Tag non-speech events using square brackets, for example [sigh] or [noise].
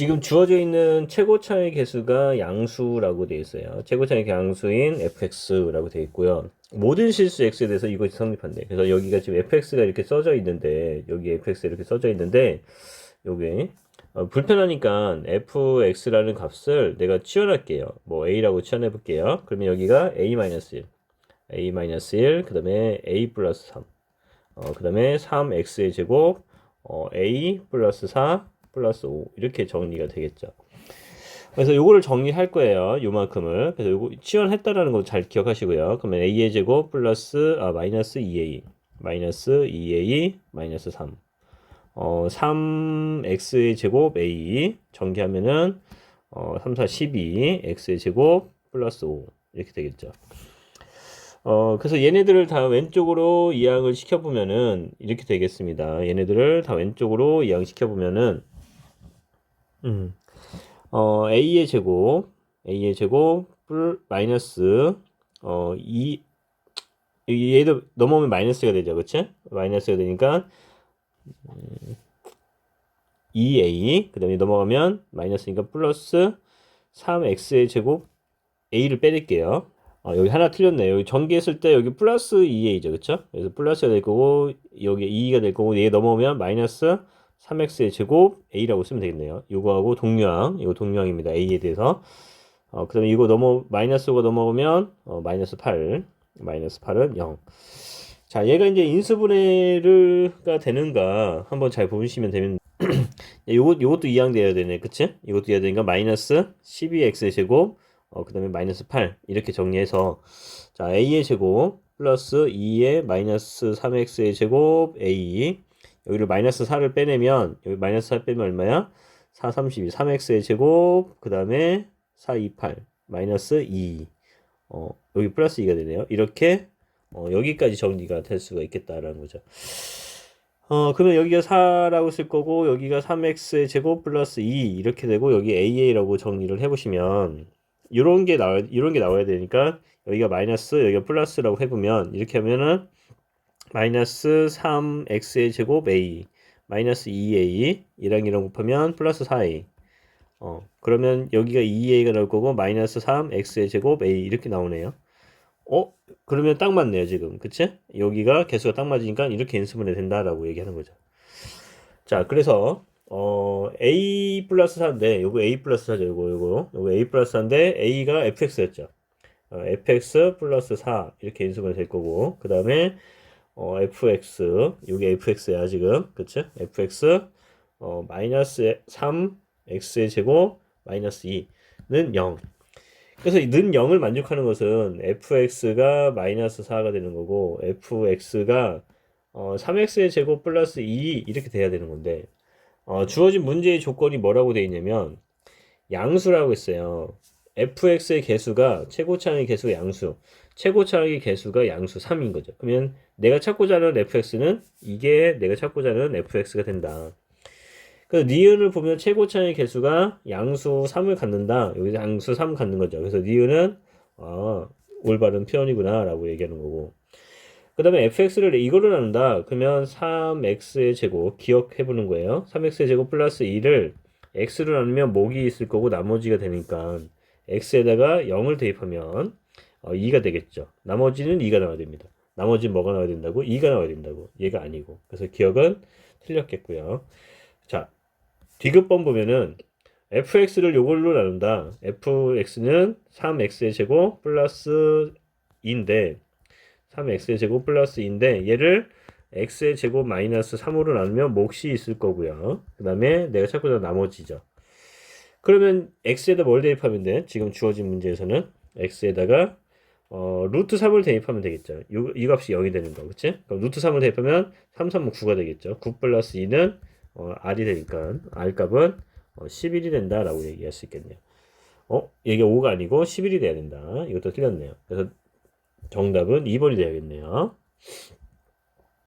지금 주어져 있는 최고차의 개수가 양수라고 되어 있어요. 최고차의 양수인 fx라고 되어 있고요. 모든 실수 x에 대해서 이것이 성립한대. 그래서 여기가 지금 fx가 이렇게 써져 있는데 여기 fx 이렇게 써져 있는데 여기 어, 불편하니까 fx라는 값을 내가 치환할게요. 뭐 a라고 치환해 볼게요. 그러면 여기가 a-1, a-1, 그 다음에 a 플러스 3, 어, 그 다음에 3x의 제곱, 어, a 플러스 4 플러스 5 이렇게 정리가 되겠죠. 그래서 요거를 정리할 거예요. 요만큼을. 그래서 요거 치환했다라는 거 잘 기억하시고요. 그러면 a의 제곱 플러스 아 마이너스 2a 마이너스 2a 마이너스 3 어, 3x의 제곱 a 전개하면은 어, 3, 4, 12 x의 제곱 플러스 5 이렇게 되겠죠. 어, 그래서 얘네들을 다 왼쪽으로 이항을 시켜보면은 이렇게 되겠습니다. 얘네들을 다 왼쪽으로 이항 시켜보면은 음, 어, a의 제곱 a의 제곱 플 마이너스 어, 2 얘도 넘어오면 마이너스가 되죠. 그치? 마이너스가 되니까 2a 그 다음에 넘어가면 마이너스니까 플러스 3x의 제곱 a를 빼낼게요. 어, 여기 하나 틀렸네요 여기 전개했을 때 여기 플러스 2a죠. 그쵸? 그래서 플러스가 될 거고 여기 2가 될 거고 얘 넘어오면 마이너스 3x의 제곱 a라고 쓰면 되겠네요. 이거하고 동류항 이거 동류항입니다. A에 대해서. 어, 그 다음에 이거 넘어 마이너스가 넘어오면 어, 마이너스 8 마이너스 8은 0 자, 얘가 이제 인수분해가 되는가 한번 잘 보시면 되면 [clears throat] 요것 요것도 이항돼야 되네. 그치? 이것도 해야 되니까 마이너스 12x의 제곱 어 그 다음에 마이너스 8 이렇게 정리해서. 자, a의 제곱 플러스 2의 마이너스 3x의 제곱 a 여기를 마이너스 4를 빼내면 여기 마이너스 4 빼면 얼마야? 4, 32, 3x의 제곱 그 다음에 4, 2, 8 마이너스 2 어, 여기 플러스 2가 되네요. 이렇게 어, 여기까지 정리가 될 수가 있겠다라는 거죠. 어, 그러면 여기가 4라고 쓸 거고, 여기가 3x의 제곱 플러스 2 이렇게 되고, 여기 AA라고 정리를 해보시면, 이런 게 나와, 이런 게 나와야 되니까, 여기가 마이너스, 여기가 플러스라고 해보면, 이렇게 하면은, 마이너스 3x의 제곱 A, 마이너스 2A, 이랑 이랑 곱하면 플러스 4A. 어, 그러면 여기가 2A가 나올 거고, 마이너스 3x의 제곱 A, 이렇게 나오네요. 어? 그러면 딱 맞네요, 지금. 그치? 여기가 개수가 딱 맞으니까 이렇게 인수분해 된다라고 얘기하는 거죠. 자, 그래서, 어, A 플러스 4인데, 요거 A 플러스 4죠, 요거, 요거. 요거 A 플러스 4인데, A가 fx였죠. 어, fx 플러스 4, 이렇게 인수분해 될 거고, 그 다음에, 어, fx, 요게 fx야, 지금. 그치? fx, 어, 마이너스 3, x의 제곱, 마이너스 2는 0. 그래서 는 0을 만족하는 것은 fx가 마이너스 4가 되는 거고 fx가 어, 3x의 제곱 플러스 2 이렇게 돼야 되는 건데 어, 주어진 문제의 조건이 뭐라고 되어 있냐면 양수라고 했어요. Fx의 개수가 최고차항의 개수가 양수 최고차항의 개수가 양수 3인 거죠. 그러면 내가 찾고자 하는 fx는 이게 내가 찾고자 하는 fx가 된다. 그래서 니은을 보면 최고차의 개수가 양수 3을 갖는다. 여기서 양수 3 갖는 거죠. 그래서 니은은 아, 올바른 표현이구나 라고 얘기하는 거고 그 다음에 fx를 이거로 나눈다. 그러면 3x의 제곱 기억해 보는 거예요. 3x의 제곱 플러스 2를 x로 나누면 목이 있을 거고 나머지가 되니까 x에다가 0을 대입하면 어, 2가 되겠죠. 나머지는 2가 나와야 됩니다. 나머지는 뭐가 나와야 된다고? 2가 나와야 된다고. 얘가 아니고. 그래서 기억은 틀렸겠고요. 자, 디귿번 보면은 fx를 요걸로 나눈다. fx는 3x의 제곱 플러스 2인데 3x의 제곱 플러스 2인데 얘를 x의 제곱 마이너스 3으로 나누면 몫이 있을 거고요. 그 다음에 내가 찾고자 하는 나머지죠. 그러면 x에다 뭘 대입하면 돼? 지금 주어진 문제에서는 x에다가 어, 루트 3을 대입하면 되겠죠. 이, 이 값이 0이 되는 거, 그치? 그럼 루트 3을 대입하면 3, 3은 9가 되겠죠. 9 플러스 2는 어, R이 되니까 R 값은 어, 11이 된다라고 얘기할 수 있겠네요. 어? 이게 5가 아니고 11이 돼야 된다. 이것도 틀렸네요. 그래서 정답은 2번이 되야겠네요.